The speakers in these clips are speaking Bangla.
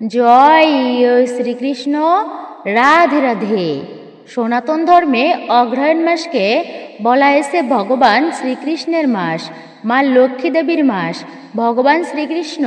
জয় শ্রীকৃষ্ণ, রাধে রাধে। সনাতন ধর্মে অগ্রহায়ণ মাসকে বলা হয়েছে ভগবান শ্রীকৃষ্ণের মাস, মা লক্ষ্মী দেবীর মাস। ভগবান শ্রীকৃষ্ণ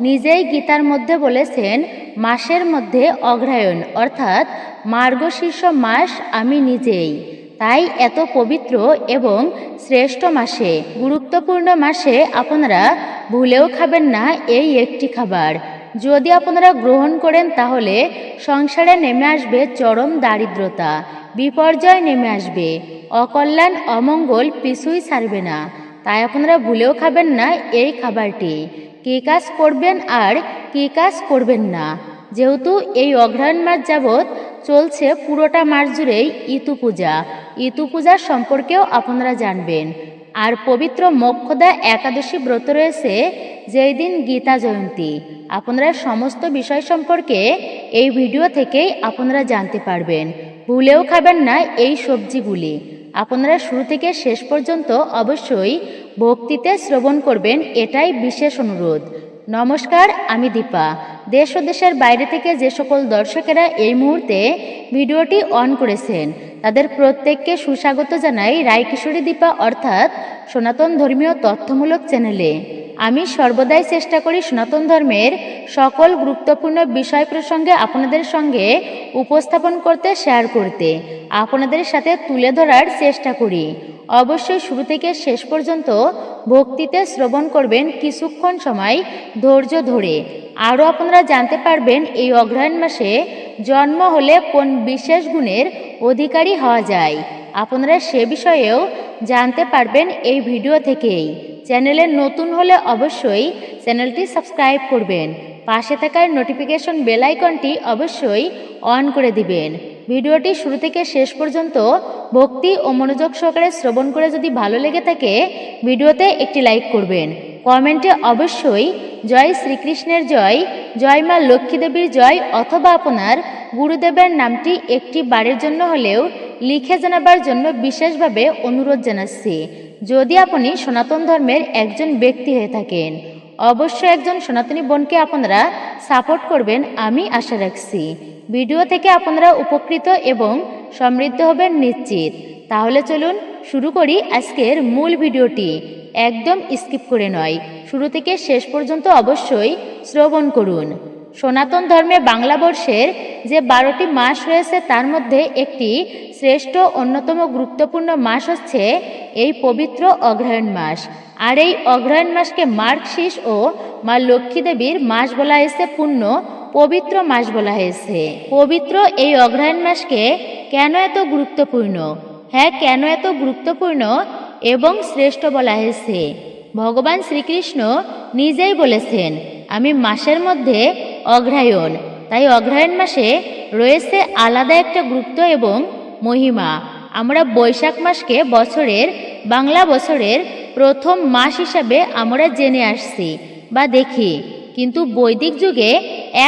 নিজেই গীতার মধ্যে বলেছেন, মাসের মধ্যে অগ্রহায়ণ অর্থাৎ মার্গশীর্ষ মাস আমি নিজেই। তাই এত পবিত্র এবং শ্রেষ্ঠ মাসে, গুরুত্বপূর্ণ মাসে আপনারা ভুলেও খাবেন না এই একটি খাবার। যদি আপনারা গ্রহণ করেন, তাহলে সংসারে নেমে আসবে চরম দারিদ্রতা, বিপর্যয় নেমে আসবে, অকল্যাণ, অমঙ্গল পিছুই ছাড়বে না। তাই আপনারা ভুলেও খাবেন না এই খাবারটি। কী কাজ করবেন আর কী কাজ করবেন না। যেহেতু এই অগ্রহায়ণ মাস যাবৎ চলছে পুরোটা মাস জুড়েই ইতু পূজা। ইতু পূজার সম্পর্কেও আপনারা জানবেন। আর পবিত্র মোক্ষদা একাদশী ব্রত রয়েছে, যেই দিন গীতা জয়ন্তী। আপনারা সমস্ত বিষয় সম্পর্কে এই ভিডিও থেকেই আপনারা জানতে পারবেন। ভুলেও খাবেন না এই সবজিগুলি। আপনারা শুরু থেকে শেষ পর্যন্ত অবশ্যই ভক্তিতে শ্রবণ করবেন, এটাই বিশেষ অনুরোধ। নমস্কার, আমি দীপা। দেশ ও দেশের বাইরে থেকে যে সকল দর্শকেরা এই মুহূর্তে ভিডিওটি অন করেছেন, তাদের প্রত্যেককে সুস্বাগত জানাই রায়কিশোরী দীপা অর্থাৎ সনাতন ধর্মীয় তথ্যমূলক চ্যানেলে। আমি সর্বদাই চেষ্টা করি সনাতন ধর্মের সকল গুরুত্বপূর্ণ বিষয় প্রসঙ্গে আপনাদের সঙ্গে উপস্থাপন করতে শেয়ার করতে। আপনাদের সাথে তুলে ধরার চেষ্টা করি। অবশ্যই শুরু থেকে শেষ পর্যন্ত ভক্তিতে শ্রবণ করবেন কিছুক্ষণ সময় ধৈর্য ধরে। আরও আপনারা জানতে পারবেন এই অগ্রহায়ণ মাসে জন্ম হলে কোন বিশেষ গুণের অধিকারী হওয়া যায়। আপনারা সে বিষয়েও জানতে পারবেন এই ভিডিও থেকেই। চ্যানেলে নতুন হলে অবশ্যই চ্যানেলটি সাবস্ক্রাইব করবেন। পাশে থাকার নোটিফিকেশন বেল আইকনটি অবশ্যই অন করে দিবেন। ভিডিওটি শুরু থেকে শেষ পর্যন্ত ভক্তি ও মনোযোগ সহকারে শ্রবণ করে যদি ভালো লেগে থাকে, ভিডিওতে একটি লাইক করবেন। কমেন্টে অবশ্যই, জয় শ্রীকৃষ্ণের জয় জয় মা লক্ষ্মী দেবীর জয় অথবা আপনার গুরুদেবের নামটি একটি বারের জন্য হলেও লিখে জানাবার জন্য বিশেষভাবে অনুরোধ জানাচ্ছি। যদি আপনি সনাতন ধর্মের একজন ব্যক্তি হয়ে থাকেন অবশ্যই একজন সনাতনী বোনকে আপনারা সাপোর্ট করবেন, আমি আশা রাখছি। ভিডিও থেকে আপনারা উপকৃত এবং সমৃদ্ধ হবেন নিশ্চিত। তাহলে চলুন শুরু করি আজকের মূল ভিডিওটি। একদম স্কিপ করে নয়, শুরু থেকে শেষ পর্যন্ত অবশ্যই শ্রবণ করুন। সনাতন ধর্মে বাংলা বর্ষের যে বারোটি মাস রয়েছে, তার মধ্যে একটি শ্রেষ্ঠ অন্যতম গুরুত্বপূর্ণ মাস হচ্ছে এই পবিত্র অগ্রহায়ণ মাস। আর এই অগ্রহায়ণ মাসকে মার্কশিস ও মা লক্ষ্মী দেবীর মাস বলা হয়েছে, পূর্ণ পবিত্র মাস বলা হয়েছে। পবিত্র এই অগ্রহায়ণ মাসকে কেন এত গুরুত্বপূর্ণ? হ্যাঁ কেন এত গুরুত্বপূর্ণ এবং শ্রেষ্ঠ বলা হয়েছে। ভগবান শ্রীকৃষ্ণ নিজেই বলেছেন, আমি মাসের মধ্যে অগ্রহায়ণ তাই অগ্রহায়ণ মাসে রয়েছে আলাদা একটা গুরুত্ব এবং মহিমা। আমরা বৈশাখ মাসকে বছরের, বাংলা বছরের প্রথম মাস হিসাবে আমরা জেনে আসছি বা দেখি। কিন্তু বৈদিক যুগে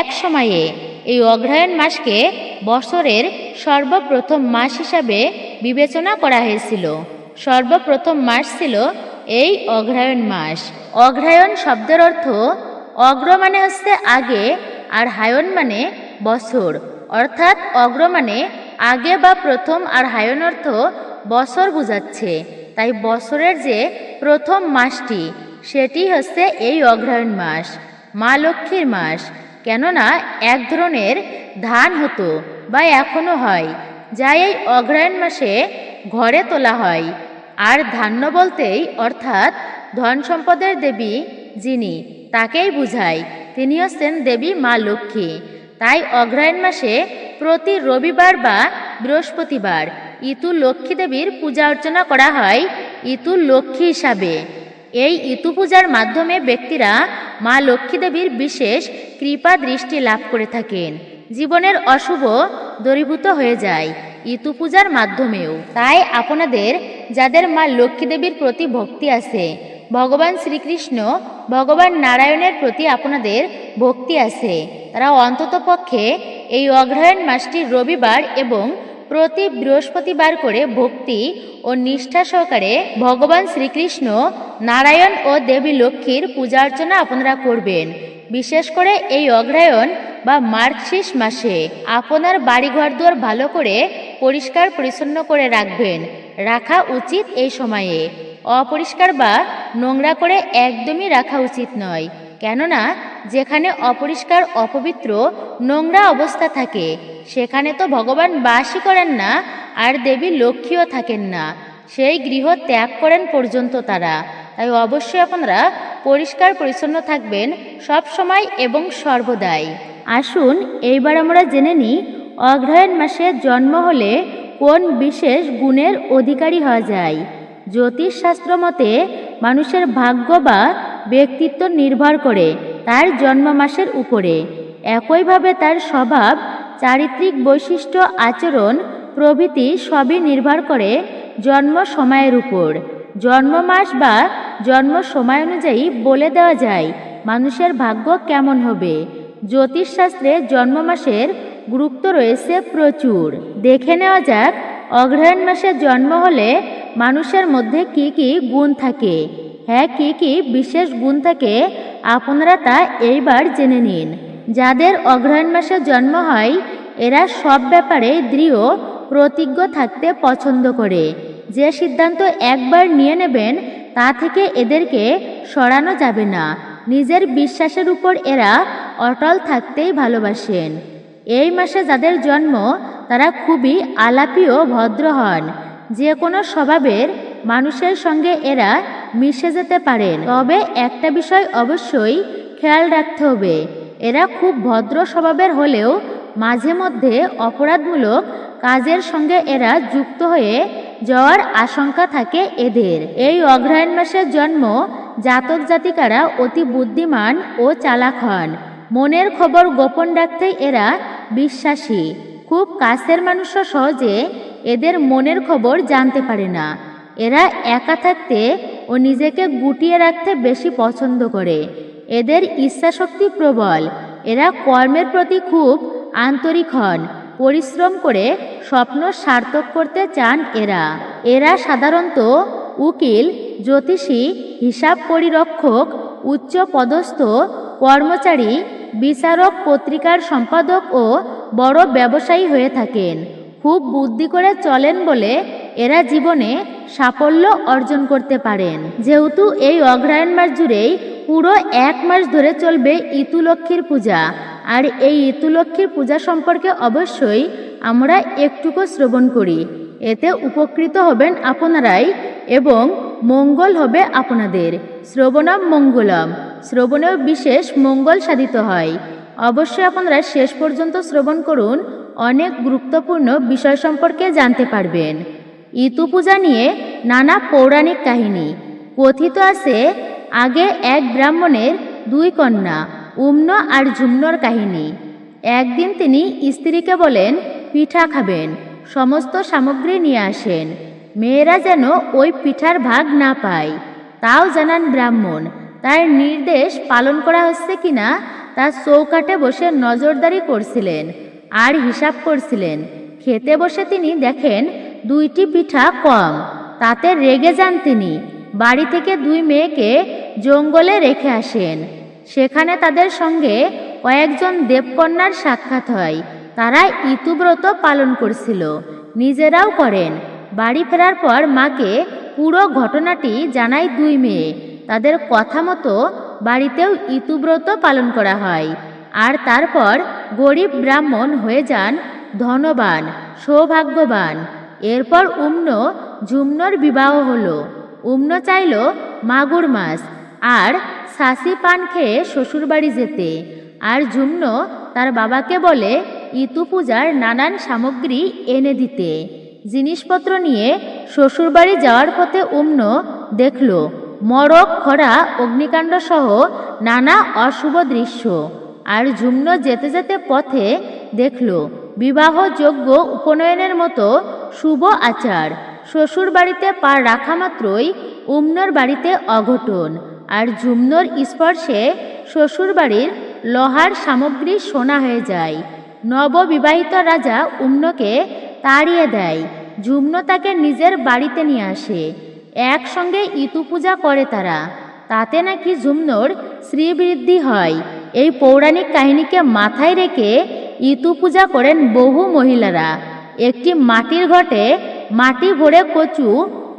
এক সময়ে এই অগ্রহায়ণ মাসকে বছরের সর্বপ্রথম মাস হিসাবে বিবেচনা করা হয়েছিল। সর্বপ্রথম মাস ছিল এই অগ্রহায়ণ মাস। অগ্রহায়ণ শব্দের অর্থ অগ্র মানে হচ্ছে আগে আর হায়ন মানে বছর। অর্থাৎ অগ্র মানে আগে বা প্রথম আর হায়ন অর্থ বছর বোঝাচ্ছে। তাই বছরের যে প্রথম মাসটি, সেটি হচ্ছে এই অগ্রহায়ণ মাস, মা লক্ষ্মীর মাস। কেননা এক ধরনের ধান হতো বা এখনও হয়, যা এই অগ্রহায়ণ মাসে ঘরে তোলা হয়। আর ধান্য বলতেই অর্থাৎ ধন সম্পদের দেবী যিনি তাকেই বুঝায় তিনি হচ্ছেন দেবী মা লক্ষ্মী। তাই অগ্রহায়ণ মাসে প্রতি রবিবার বা বৃহস্পতিবার ইতু লক্ষ্মী দেবীর পূজা অর্চনা করা হয় ইতু লক্ষ্মী হিসাবে। এই ইতু পূজার মাধ্যমে ব্যক্তিরা মা লক্ষ্মী দেবীর বিশেষ কৃপা দৃষ্টি লাভ করে থাকেন। জীবনের অশুভ দূরীভূত হয়ে যায় ইতু পূজার মাধ্যমেও। তাই আপনাদের, যাদের মা লক্ষ্মী দেবীর প্রতি ভক্তি আছে ভগবান শ্রীকৃষ্ণ, ভগবান নারায়ণের প্রতি আপনাদের ভক্তি আছে। তারা অন্তত পক্ষে এই অগ্রহায়ণ মাসটি রবিবার এবং প্রতি বৃহস্পতিবার করে ভক্তি ও নিষ্ঠা সহকারে ভগবান শ্রীকৃষ্ণ, নারায়ণ ও দেবী লক্ষ্মীর পূজা অর্চনা আপনারা করবেন। বিশেষ করে এই অগ্রহায়ণ বা মার্কশিস মাসে আপনার বাড়িঘর দুয়ার ভালো করে পরিষ্কার পরিচ্ছন্ন করে রাখবেন। রাখা উচিত এই সময়ে। অপরিষ্কার বা নোংরা করে একদমই রাখা উচিত নয়। কেননা, যেখানে অপরিষ্কার, অপবিত্র, নোংরা অবস্থা থাকে, সেখানে তো ভগবান বাসই করেন না আর দেবী লক্ষ্মীও থাকেন না। সেই গৃহ ত্যাগ করেন পর্যন্ত তারা। তাই অবশ্যই আপনারা পরিষ্কার, পরিচ্ছন্ন থাকবেন সব সময় এবং সর্বদাই। আসুন, এইবার আমরা জেনে নিই অগ্রহায়ণ মাসে জন্ম হলে কোন বিশেষ গুণের অধিকারী হওয়া যায়। জ্যোতিষশাস্ত্র মতে মানুষের ভাগ্য বা ব্যক্তিত্ব নির্ভর করে তার জন্ম মাসের উপরে। একইভাবে তার স্বভাব, চারিত্রিক বৈশিষ্ট্য, আচরণ, প্রভৃতি সবই নির্ভর করে জন্ম সময়ের উপর। জন্ম মাস বা জন্ম সময় অনুযায়ী বলে দেওয়া যায় মানুষের ভাগ্য কেমন হবে। জ্যোতিষশাস্ত্রে জন্ম মাসের গুরুত্ব রয়েছে প্রচুর। দেখে নেওয়া যাক, অগ্রহায়ণ মাসে জন্ম হলে মানুষের মধ্যে কি কি গুণ থাকে? হ্যাঁ কি কি বিশেষ গুণ থাকে? আপনারা তা এইবার জেনে নিন। যাদের অগ্রহায়ণ মাসে জন্ম হয়, এরা সব ব্যাপারে দৃঢ়, প্রতিজ্ঞ থাকতে পছন্দ করে। যে সিদ্ধান্ত একবার নিয়ে নেবেন, তা থেকে এদেরকে সরানো যাবে না। নিজের বিশ্বাসের উপর এরা অটল থাকতেই ভালোবাসেন। এই মাসে যাদের জন্ম, তারা খুবই আলাপী ও ভদ্র হন। যে কোনো স্বভাবের মানুষের সঙ্গে এরা মিশে যেতে পারেন। তবে একটা বিষয় অবশ্যই খেয়াল রাখতে হবে, এরা খুব ভদ্র স্বভাবের হলেও মাঝে মধ্যে অপরাধমূলক কাজের সঙ্গে এরা যুক্ত হয়ে যাওয়ার আশঙ্কা থাকে এদের। এই অগ্রহায়ণ মাসের জন্ম জাতক জাতিকারা অতি বুদ্ধিমান ও চালাক হন। মনের খবর গোপন রাখতে এরা বিশ্বাসী। খুব কাছের মানুষও সহজে এদের মনের খবর জানতে পারে না। এরা একা থাকতে ও নিজেকে গুটিয়ে রাখতে বেশি পছন্দ করে। এদের ইচ্ছাশক্তি প্রবল। এরা কর্মের প্রতি খুব আন্তরিক হন। পরিশ্রম করে স্বপ্ন সার্থক করতে চান এরা। এরা সাধারণত উকিল, জ্যোতিষী, হিসাব পরিরক্ষক, উচ্চ পদস্থ, কর্মচারী, বিচারক, পত্রিকার সম্পাদক ও বড় ব্যবসায়ী হয়ে থাকেন। খুব বুদ্ধি করে চলেন বলে এরা জীবনে সাফল্য অর্জন করতে পারেন। যেহেতু এই অগ্রহায়ণ মাস জুড়েই পুরো এক মাস ধরে চলবে ইতুলক্ষ্মীর পূজা। আর এই ইতুলক্ষ্মীর পূজা সম্পর্কে অবশ্যই আমরা একটুকু শ্রবণ করি। এতে উপকৃত হবেন আপনারাই এবং মঙ্গল হবে আপনাদের। শ্রবণম মঙ্গলম। শ্রবণেও বিশেষ মঙ্গল সাধিত হয়। অবশ্যই আপনারা শেষ পর্যন্ত শ্রবণ করুন। অনেক গুরুত্বপূর্ণ বিষয় সম্পর্কে জানতে পারবেন। ইতু পূজা নিয়ে নানা পৌরাণিক কাহিনী। কথিত আছে, আগে এক ব্রাহ্মণের দুই কন্যা, উম্ন আর ঝুমনর কাহিনী। একদিন তিনি স্ত্রীকে বলেন, পিঠা খাবেন, সমস্ত সামগ্রী নিয়ে আসেন। মেয়েরা যেন ওই পিঠার ভাগ না পায়। তাও জানান ব্রাহ্মণ, তার নির্দেশ পালন করা হচ্ছে কিনা তা চৌকাটে বসে নজরদারি করছিলেন। আর হিসাব করছিলেন। খেতে বসে তিনি দেখেন দুইটি পিঠা কম, তাতে রেগে যান তিনি। বাড়ি থেকে দুই মেয়েকে জঙ্গলে রেখে আসেন। সেখানে তাদের সঙ্গে কয়েকজন দেবকন্যার সাক্ষাৎ হয়। তারা ইতুব্রত পালন করছিল। নিজেরাও করেন। বাড়ি ফেরার পর মাকে পুরো ঘটনাটি জানায় দুই মেয়ে। তাদের কথা মতো বাড়িতেও ইতুব্রত পালন করা হয়। আর তারপর গরিব ব্রাহ্মণ হয়ে যান ধনবান, সৌভাগ্যবান। এরপর উম্ন ঝুমনোর বিবাহ হলো। উম্ন চাইল মাগুর মাছ, আর শাসি পান খেয়ে শ্বশুরবাড়ি যেতে। আর ঝুমনো তার বাবাকে বলে ইতু পূজার নানান সামগ্রী এনে দিতে। জিনিসপত্র নিয়ে শ্বশুরবাড়ি যাওয়ার পথে উম্ন দেখল, মরক, খরা অগ্নিকাণ্ড সহ নানা অশুভ দৃশ্য। আর ঝুমন যেতে যেতে পথে দেখল বিবাহযোগ্য উপনয়নের মতো শুভ আচার। শ্বশুর বাড়িতে পা রাখা মাত্রই উমনর বাড়িতে অঘটন। আর ঝুমনোর স্পর্শে শ্বশুর বাড়ির লোহার সামগ্রী সোনা হয়ে যায়। নববিবাহিত রাজা উম্নকে তাড়িয়ে দেয়। ঝুমনো তাকে নিজের বাড়িতে নিয়ে আসে। একসঙ্গে ইতু পূজা করে তারা। তাতে নাকি ঝুমনোর শ্রীবৃদ্ধি হয়। এই পৌরাণিক কাহিনীকে মাথায় রেখে ইতু পূজা করেন বহু মহিলারা। একটি মাটির ঘটে মাটি ভরে কচু,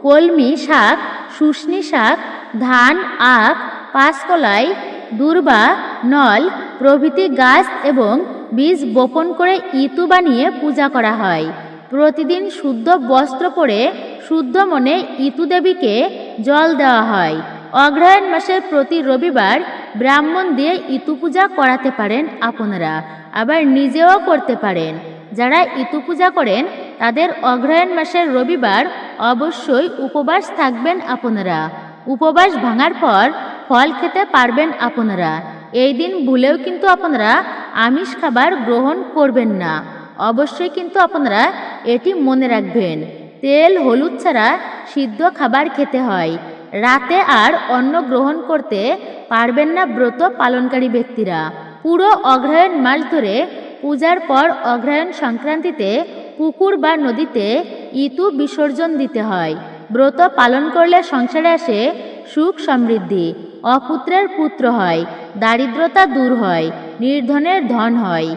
কলমি শাক, শুশনি শাক, ধান, আখ, পাঁচকলাই, দূর্বা, নল, প্রভৃতি গাছ এবং বীজ বপন করে ইতু বানিয়ে পূজা করা হয়। প্রতিদিন শুদ্ধ বস্ত্র পরে শুদ্ধ মনে ইতু দেবীকে জল দেওয়া হয়। অগ্রহায়ণ মাসের প্রতি রবিবার ব্রাহ্মণ দিয়ে ইতু পূজা করাতে পারেন আপনারা। আবার নিজেও করতে পারেন। যারা ইতু পূজা করেন, তাদের অগ্রহায়ণ মাসের রবিবার অবশ্যই উপবাস থাকবেন আপনারা। উপবাস ভাঙার পর ফল খেতে পারবেন আপনারা। এই দিন ভুলেও কিন্তু আপনারা আমিষ খাবার গ্রহণ করবেন না। অবশ্যই কিন্তু আপনারা এটি মনে রাখবেন। তেল, হলুদ ছাড়া সিদ্ধ খাবার খেতে হয়। রাতে আর অন্ন গ্রহণ করতে পারবেন না ব্রত পালনকারী ব্যক্তিরা। পুরো অগ্রহায়ণ মাস ধরে পূজার পর অগ্রহায়ণ সংক্রান্তিতে পুকুর বা নদীতে ইতু বিসর্জন দিতে হয়। ব্রত পালন করলে সংসারে আসে সুখ সমৃদ্ধি। অপুত্রের পুত্র হয়, দারিদ্রতা দূর হয়, নির্ধনের ধন হয়।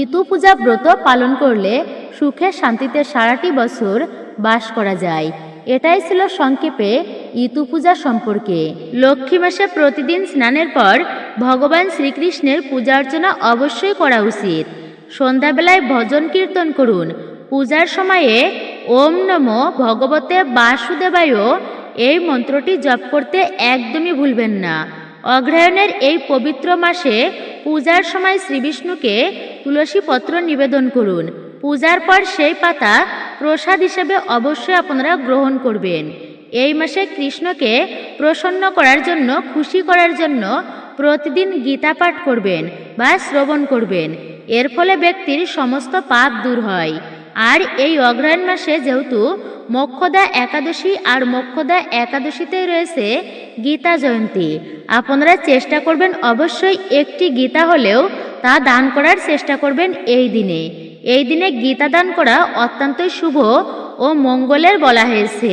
ইতু পূজা ব্রত পালন করলে সুখে শান্তিতে সারাটি বছর বাস করা যায়। এটাই ছিল সংক্ষেপে ইতু পূজা সম্পর্কে। লক্ষ্মী মাসে প্রতিদিন স্নানের পর ভগবান শ্রীকৃষ্ণের পূজা অর্চনা অবশ্যই করা উচিত। সন্ধ্যাবেলায় ভজন কীর্তন করুন। পূজার সময়ে ওম নম ভগবতে বাসুদেবায় এই মন্ত্রটি জপ করতে একদমই ভুলবেন না। অগ্রহায়ণের এই পবিত্র মাসে পূজার সময় শ্রীবিষ্ণুকে তুলসী পত্র নিবেদন করুন। পূজার পর সেই পাতা প্রসাদ হিসেবে অবশ্যই আপনারা গ্রহণ করবেন। এই মাসে কৃষ্ণকে প্রসন্ন করার জন্য, খুশি করার জন্য প্রতিদিন গীতা পাঠ করবেন বা শ্রবণ করবেন। এর ফলে ব্যক্তির সমস্ত পাপ দূর হয়। আর এই অগ্রহায়ণ মাসে যেহেতু মক্ষদা একাদশী আর মক্ষদা একাদশীতেই রয়েছে গীতা জয়ন্তী, আপনারা চেষ্টা করবেন অবশ্যই একটি গীতা হলেও তা দান করার চেষ্টা করবেন এই দিনে। এই দিনে গীতা দান করা অত্যন্তই শুভ ও মঙ্গলের বলা হয়েছে।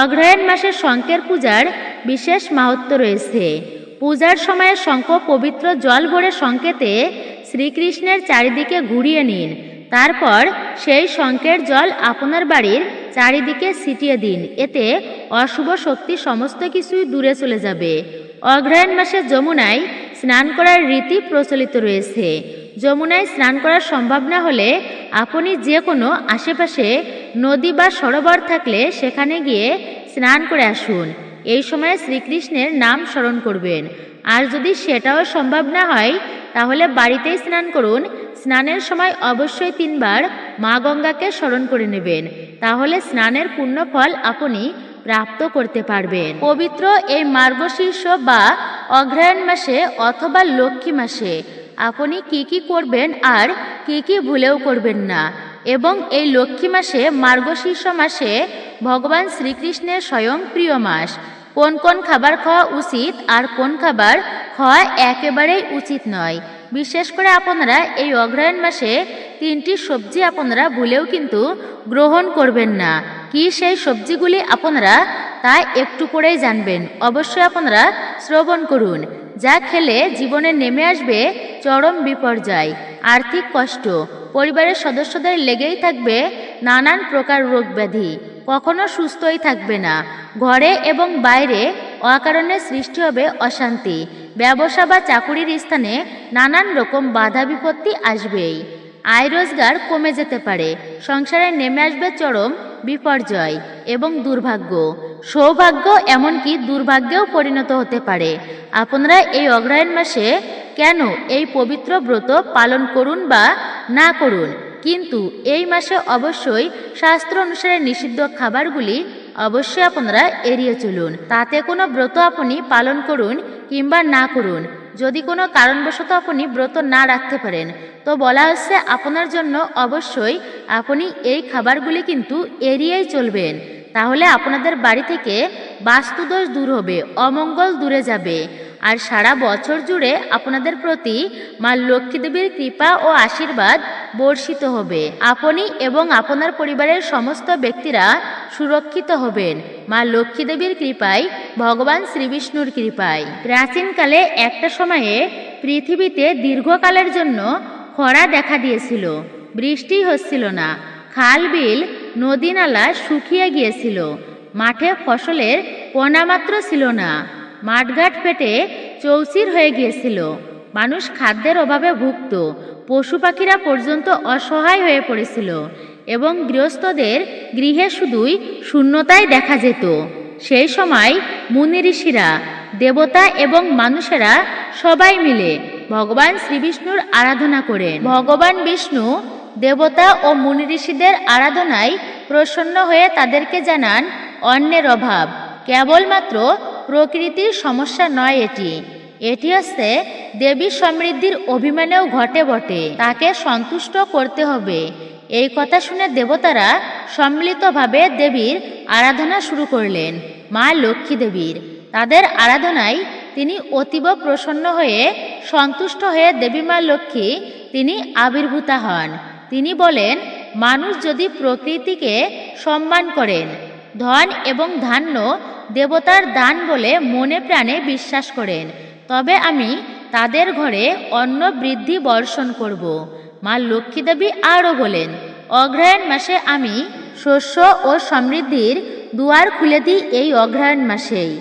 অগ্রহায়ণ মাসের শঙ্কের পূজার বিশেষ মাহাত্ম রয়েছে। পূজার সময়ে শঙ্খ পবিত্র জল ভরে সংকেতে শ্রীকৃষ্ণের চারিদিকে ঘুরিয়ে নিন। তারপর সেই শঙ্কের জল আপনার বাড়ির চারিদিকে ছিটিয়ে দিন। এতে অশুভ শক্তি সমস্ত কিছুই দূরে চলে যাবে। অগ্রহায়ণ মাসে যমুনায় স্নান করার রীতি প্রচলিত রয়েছে। যমুনায় স্নান করা সম্ভব না হলে আপনি যে কোনো আশেপাশে নদী বা সরোবর থাকলে সেখানে গিয়ে স্নান করে আসুন। এই সময়ে শ্রীকৃষ্ণের নাম স্মরণ করবেন। আর যদি সেটাও সম্ভব না হয়, তাহলে বাড়িতেই স্নান করুন। স্নানের সময় অবশ্যই তিনবার মা গঙ্গাকে স্মরণ করে নেবেন। তাহলে স্নানের পুণ্য ফল আপনি প্রাপ্ত করতে পারবেন। পবিত্র এই মার্গশীর্ষ বা অগ্রহায়ণ মাসে অথবা লক্ষ্মী মাসে আপনি কি কি করবেন আর কি কি ভুলেও করবেন না। এবং এই লক্ষ্মী মাসে মার্গশীর্ষ মাসে ভগবান শ্রীকৃষ্ণের স্বয়ং প্রিয় মাস। কোন কোন খাবার খাওয়া উচিত আর কোন খাবার খাওয়া একেবারেই উচিত নয়। বিশেষ করে আপনারা এই অগ্রহায়ণ মাসে তিনটি সবজি আপনারা ভুলেও কিন্তু গ্রহণ করবেন না। কি সেই সবজিগুলি আপনারা তা একটু করেই জানবেন। অবশ্যই আপনারা শ্রবণ করুন। যা খেলে জীবনে নেমে আসবে চরম বিপর্যয়, আর্থিক কষ্ট। পরিবারের সদস্যদের লেগেই থাকবে নানান প্রকার রোগ ব্যাধি কখনো সুস্থই থাকবে না। ঘরে এবং বাইরে অকারণে সৃষ্টি হবে অশান্তি। ব্যবসা বা চাকুরির স্থানে নানান রকম বাধা বিপত্তি আসবেই। আয় রোজগার কমে যেতে পারে। সংসারে নেমে আসবে চরম বিপর্যয় এবং দুর্ভাগ্য। সৌভাগ্য এমনকি দুর্ভাগ্যেও পরিণত হতে পারে। আপনারা এই অগ্রহায়ণ মাসে কেন এই পবিত্র ব্রত পালন করুন বা না করুন? কিন্তু এই মাসে অবশ্যই শাস্ত্র অনুসারে নিষিদ্ধ খাবারগুলি অবশ্যই আপনারা এড়িয়ে চলুন। তাতে কোনো ব্রত আপনি পালন করুন কিংবা না করুন। যদি কোনো কারণবশত আপনি ব্রত না রাখতে পারেন, তো বলা হচ্ছে আপনার জন্য অবশ্যই আপনি এই খাবারগুলি কিন্তু এড়িয়েই চলবেন। তাহলে আপনাদের বাড়ি থেকে বাস্তুদোষ দূর হবে, অমঙ্গল দূরে যাবে। আর সারা বছর জুড়ে আপনাদের প্রতি মা লক্ষ্মী দেবীর কৃপা ও আশীর্বাদ বর্ষিত হবে। আপনি এবং আপনার পরিবারের সমস্ত ব্যক্তিরা সুরক্ষিত হবেন। মা লক্ষ্মী দেবীর কৃপায়, ভগবান শ্রীবিষ্ণুর কৃপায়। প্রাচীনকালে একটা সময়ে পৃথিবীতে দীর্ঘকালের জন্য খরা দেখা দিয়েছিল। বৃষ্টি হচ্ছিল না। খাল বিল নদী নালা শুকিয়ে গিয়েছিল। মাঠে ফসলের পোনামাত্র ছিল না। মাঠঘাট ফেটে চৌচির হয়ে গিয়েছিল। মানুষ খাদ্যের অভাবে ভুগত। পশু পাখিরা পর্যন্ত অসহায় হয়ে পড়েছিল এবং গৃহস্থদের গৃহে শুধুই শূন্যতাই দেখা যেত। সেই সময় মুনি ঋষিরা, দেবতা এবং মানুষেরা সবাই মিলে ভগবান শ্রীবিষ্ণুর আরাধনা করেন। ভগবান বিষ্ণু দেবতা ও মুনি ঋষিদের আরাধনায় প্রসন্ন হয়ে তাদেরকে জানান অন্যের অভাব। কেবলমাত্র প্রকৃতির সমস্যা নয় এটি। এটি হচ্ছে দেবী সমৃদ্ধির অভিমানেও ঘটে বটে। তাকে সন্তুষ্ট করতে হবে। এই কথা শুনে দেবতারা সম্মিলিতভাবে দেবীর আরাধনা শুরু করলেন, মা লক্ষ্মী দেবীর। তাদের আরাধনায় তিনি অতীব প্রসন্ন হয়ে সন্তুষ্ট হয়ে দেবী মা লক্ষ্মী তিনি আবির্ভূতা হন। তিনি বলেন, মানুষ যদি প্রকৃতিকে সম্মান করেন, ধন এবং ধান্য দেবতার দান বলে মনে প্রাণে বিশ্বাস করেন, তবে আমি তাদের ঘরে অন্ন বৃদ্ধি বর্ষণ করব। মা লক্ষ্মী দেবী আরও বলেন, অগ্রহায়ণ মাসে আমি শস্য ও সমৃদ্ধির দুয়ার খুলে দিই এই অগ্রহায়ণ মাসেই।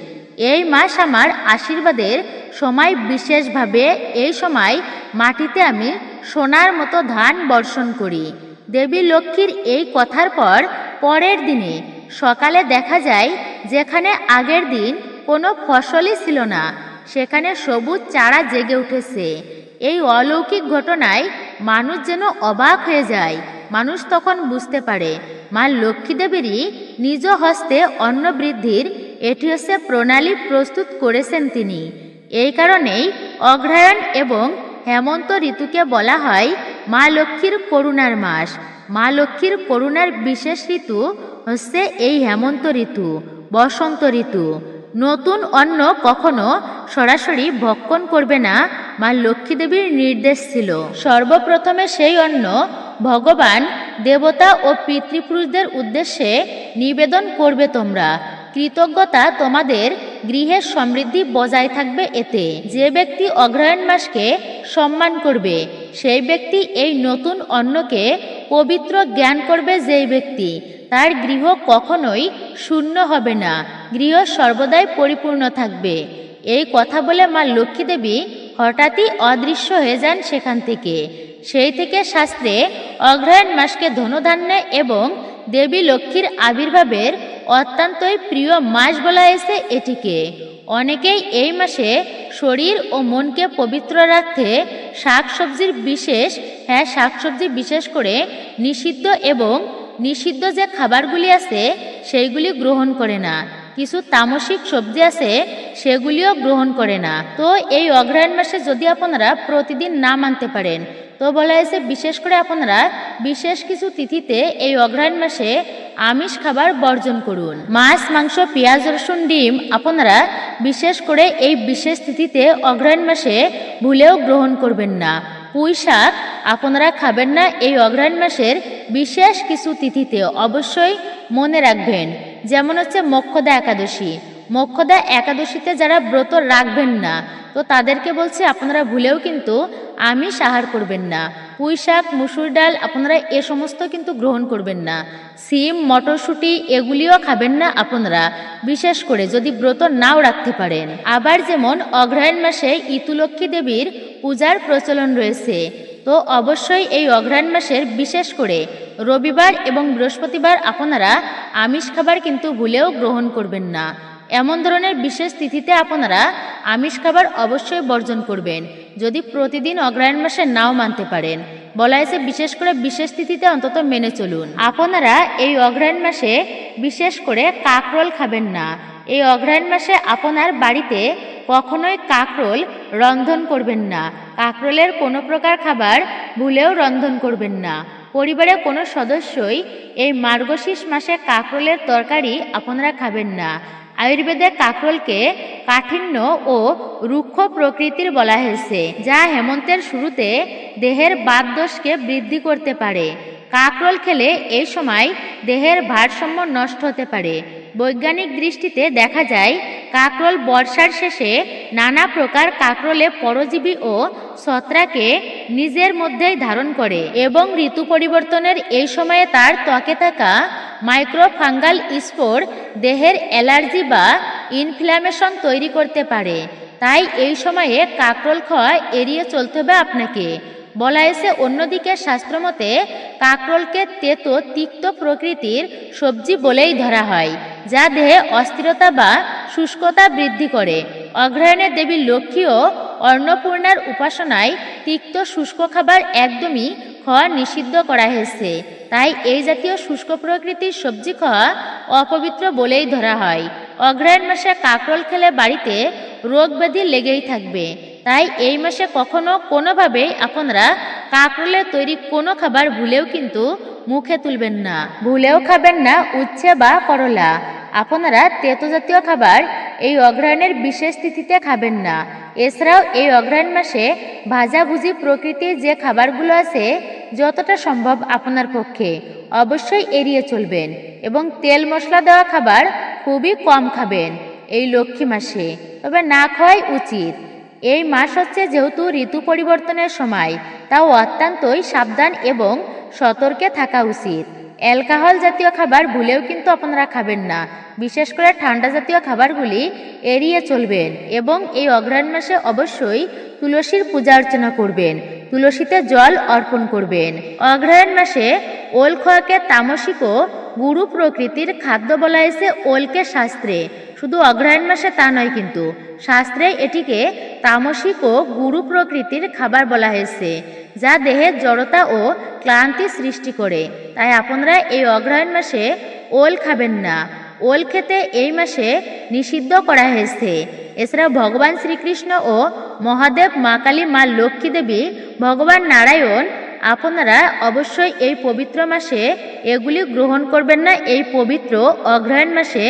এই মাস আমার আশীর্বাদের সময় বিশেষভাবে এই সময় মাটিতে আমি সোনার মতো ধান বর্ষণ করি। দেবী লক্ষ্মীর এই কথার পর পরের দিনে সকালে দেখা যায় যেখানে আগের দিন কোনো ফসলই ছিল না, সেখানে সবুজ চারা জেগে উঠেছে। এই অলৌকিক ঘটনায় মানুষ যেন অবাক হয়ে যায়। মানুষ তখন বুঝতে পারে, মা লক্ষ্মী দেবীরই নিজ হস্তে অন্ন বৃদ্ধির এটি হচ্ছে প্রণালী প্রস্তুত করেছেন তিনি। এই কারণেই অগ্রহায়ণ এবং হেমন্ত ঋতুকে বলা হয় মা লক্ষ্মীর করুণার মাস। মা লক্ষ্মীর করুণার বিশেষ ঋতু হচ্ছে এই হেমন্ত ঋতু, বসন্ত ঋতু। নতুন অন্ন কখনো সরাসরি ভক্ষণ করবে না, মা লক্ষ্মী দেবীর নির্দেশ ছিল। সর্বপ্রথমে সেই অন্ন ভগবান, দেবতা ও পিতৃপুরুষদের উদ্দেশ্যে নিবেদন করবে তোমরা। কৃতজ্ঞতা তোমাদের গৃহের সমৃদ্ধি বজায় থাকবে এতে। যে ব্যক্তি অগ্রহায়ণ মাসকে সম্মান করবে, সেই ব্যক্তি এই নতুন অন্নকে পবিত্র জ্ঞান করবে যেই ব্যক্তি। তার গৃহ কখনোই শূন্য হবে না, গৃহ সর্বদাই পরিপূর্ণ থাকবে। এই কথা বলে মা লক্ষ্মী দেবী হঠাৎই অদৃশ্য হয়ে যান সেখান থেকে। সেই থেকে শাস্ত্রে অগ্রহায়ণ মাসকে ধনধান্য এবং দেবী লক্ষ্মীর আবির্ভাবের অত্যন্তই প্রিয় মাস বলা হয়েছে এটিকে। অনেকেই এই মাসে শরীর ও মনকে পবিত্র রাখতে শাকসবজির বিশেষ হ্যাঁ শাকসবজি বিশেষ করে নিষিদ্ধ এবং নিষিদ্ধ যে খাবারগুলি আছে, সেইগুলি গ্রহণ করে না। কিছু তামসিক সবজি আছে, সেগুলিও গ্রহণ করে না। তো এই অগ্রহায়ণ মাসে যদি আপনারা প্রতিদিন না মানতে পারেন তো বলা হয়েছে বিশেষ করে আপনারা বিশেষ কিছু তিথিতে এই অগ্রহায়ণ মাসে আমিষ খাবার বর্জন করুন। মাছ, মাংস, পেঁয়াজ, রসুন, ডিম আপনারা বিশেষ করে এই বিশেষ তিথিতে অগ্রহায়ণ মাসে ভুলেও গ্রহণ করবেন না। পুঁই শাক আপনারা খাবেন না, এই অগ্রহায়ণ মাসের বিশেষ কিছু তিথিতে অবশ্যই মনে রাখবেন। যেমন হচ্ছে মক্ষদা একাদশী। মক্ষদা একাদশীতে যারা ব্রত রাখবেন না, তো তাদেরকে বলছে, আপনারা ভুলেও কিন্তু আমিষ আহার করবেন না। পুঁই শাক, মুসুর ডাল, আপনারা এ সমস্ত কিন্তু গ্রহণ করবেন না। সিম, মটরশুঁটি, এগুলিও খাবেন না আপনারা। বিশেষ করে যদি ব্রত নাও রাখতে পারেন। আবার যেমন অগ্রহায়ণ মাসে ইতুলক্ষ্মী দেবীর পূজার প্রচলন রয়েছে, তো অবশ্যই এই অগ্রহায়ণ মাসের বিশেষ করে রবিবার এবং বৃহস্পতিবার আপনারা আমিষ খাবার কিন্তু ভুলেও গ্রহণ করবেন না। এমন ধরনের বিশেষ তিথিতে আপনারা আমিষ খাবার অবশ্যই বর্জন করবেন, যদি প্রতিদিন অগ্রহায়ণ মাসে নাও মানতে পারেন। বলা হয়েছে বিশেষ করে বিশেষ তিথিতে অন্তত মেনে চলুন। আপনারা এই অগ্রহায়ণ মাসে বিশেষ করে কাকরোল খাবেন না। এই অগ্রহায়ণ মাসে আপনার বাড়িতে কখনোই কাকরোল রন্ধন করবেন না। কাকরোলের কোনো প্রকার খাবার ভুলেও রন্ধন করবেন না। পরিবারের কোনো সদস্যই এই মার্গশীর্ষ মাসে কাকরোলের তরকারি আপনারা খাবেন না। আয়ুর্বেদে কাকরোলকে কাঠিন্য ও রুক্ষ প্রকৃতির বলা হয়েছে, যা হেমন্তের শুরুতে দেহের বাতদোষকে বৃদ্ধি করতে পারে। কাকরোল খেলে এই সময় দেহের ভারসাম্য নষ্ট হতে পারে। বৈজ্ঞানিক দৃষ্টিতে দেখা যায়, কাকরোল বর্ষার শেষে নানা প্রকার কাকরোলে পরজীবী ও ছত্রাকে নিজের মধ্যেই ধারণ করে এবং ঋতু পরিবর্তনের এই সময়ে তার ত্বকে থাকা মাইক্রোফাঙ্গাল স্পোর দেহের অ্যালার্জি বা ইনফ্ল্যামেশন তৈরি করতে পারে। তাই এই সময়ে কাকরোল খাওয়া এড়িয়ে চলতে হবে আপনাকে। বলা এসে অন্যদিকে শাস্ত্রমতে কাকরোলকে তেতো, তিক্ত প্রকৃতির সবজি বলেই ধরা হয়, যা দেহে অস্থিরতা বা শুষ্কতা বৃদ্ধি করে। অগ্রহায়ণের দেবী লক্ষ্মী ও অন্নপূর্ণার উপাসনায় তিক্ত শুষ্ক খাবার একদমই খাওয়া নিষিদ্ধ করা হয়েছে। তাই এই জাতীয় শুষ্ক প্রকৃতির সবজি খাওয়া অপবিত্র বলেই ধরা হয়। অগ্রহায়ণ মাসে কাকরোল খেলে বাড়িতে রোগ ব্যাধি লেগেই থাকবে। তাই এই মাসে কখনো কোনোভাবেই আপনারা কাকরোলের তৈরি কোনো খাবার ভুলেও কিন্তু মুখে তুলবেন না। ভুলেও খাবেন না উচ্ছে বা করলা। আপনারা তেতো জাতীয় খাবার এই অগ্রহায়ণের বিশেষ তিথিতে খাবেন না। এছাড়াও এই অগ্রহায়ণ মাসে ভাজাভুজি প্রকৃতির যে খাবারগুলো আছে, যতটা সম্ভব আপনার পক্ষে অবশ্যই এড়িয়ে চলবেন এবং তেল মশলা দেওয়া খাবার খুবই কম খাবেন এই লক্ষ্মী মাসে। তবে না খাওয়াই উচিত। এই মাস হচ্ছে যেহেতু ঋতু পরিবর্তনের সময়, তাও অত্যন্তই সাবধান এবং সতর্কে থাকা উচিত। অ্যালকোহল জাতীয় খাবার ভুলেও কিন্তু আপনারা খাবেন না। বিশেষ করে ঠান্ডা জাতীয় খাবারগুলি এড়িয়ে চলবেন এবং এই অগ্রহায়ণ মাসে অবশ্যই তুলসীর পূজা অর্চনা করবেন। তুলসীতে জল অর্পণ করবেন। অগ্রহায়ণ মাসে ওল খোয়াকে তামসিক ও গুরু প্রকৃতির খাদ্য বলা হয়েছে ওলকে শাস্ত্রে। শুধু অগ্রহায়ণ মাসে তা নয় কিন্তু, শাস্ত্রে এটিকে তামসিক ও গুরু প্রকৃতির খাবার বলা হয়েছে, যা দেহের জড়তা ও ক্লান্তি সৃষ্টি করে। তাই আপনারা এই অগ্রহায়ণ মাসে ওল খাবেন না। ওল খেতে এই মাসে নিষিদ্ধ করা হয়েছে। এছাড়া ভগবান শ্রীকৃষ্ণ ও মহাদেব মা কালী মা লক্ষ্মী দেবী ভগবান নারায়ণ আপনারা অবশ্যই এই পবিত্র মাসে এগুলি গ্রহণ করবেন না, এই পবিত্র অগ্রহায়ণ মাসে,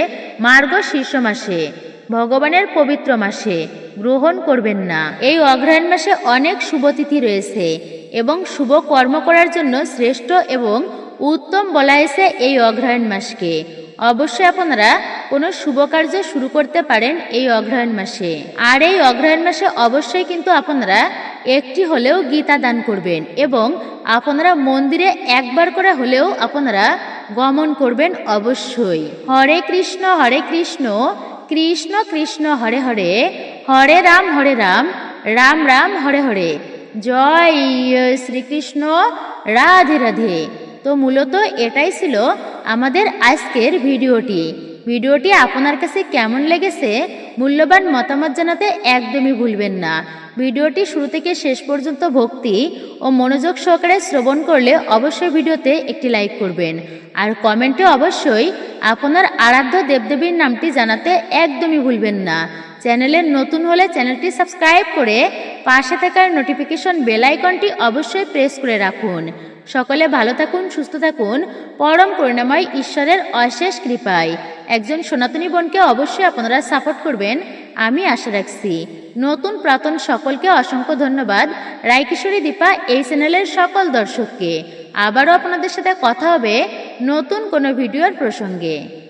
মার্গ শীর্ষ মাসে, ভগবানের পবিত্র মাসে গ্রহণ করবেন না। এই অগ্রহায়ণ মাসে অনেক শুভতিথি রয়েছে এবং শুভ কর্ম করার জন্য শ্রেষ্ঠ এবং উত্তম বলা হয়েছে এই অগ্রহায়ণ মাসকে। অবশ্যই আপনারা কোনো শুভ কার্য শুরু করতে পারেন এই অগ্রহায়ণ মাসে। আর এই অগ্রহায়ণ মাসে অবশ্যই কিন্তু আপনারা একটি হলেও গীতা দান করবেন এবং আপনারা মন্দিরে একবার করে হলেও আপনারা গমন করবেন অবশ্যই। হরে কৃষ্ণ হরে কৃষ্ণ কৃষ্ণ কৃষ্ণ, হরে হরে হরে রাম হরে রাম রাম রাম, হরে হরে। জয় শ্রীকৃষ্ণ, রাধে রাধে। তো মূলত এটাই ছিল আমাদের আজকের ভিডিওটি। ভিডিওটি আপনার কাছে কেমন লেগেছে, মূল্যবান মতামত জানাতে একদমই ভুলবেন না। ভিডিওটি শুরু থেকে শেষ পর্যন্ত ভক্তি ও মনোযোগ সহকারে শ্রবণ করলে অবশ্যই ভিডিওতে একটি লাইক করবেন। আর কমেন্টে অবশ্যই আপনার আরাধ্য দেবদেবীর নামটি জানাতে একদমই ভুলবেন না। চ্যানেলের নতুন হলে চ্যানেলটি সাবস্ক্রাইব করে পাশে থাকার নোটিফিকেশন বেল আইকনটি অবশ্যই প্রেস করে রাখুন। সকলে ভালো থাকুন, সুস্থ থাকুন। পরম করুণাময় ঈশ্বরের অশেষ কৃপায়। একজন সনাতনী বোনকে অবশ্যই আপনারা সাপোর্ট করবেন। আমি আশা রাখছি নতুন প্রাতন সকলকে অসংখ্য ধন্যবাদ। রায়কিশোরী দীপা এই চ্যানেলের সকল দর্শককে। আবারও আপনাদের সাথে কথা হবে নতুন কোনো ভিডিওর প্রসঙ্গে।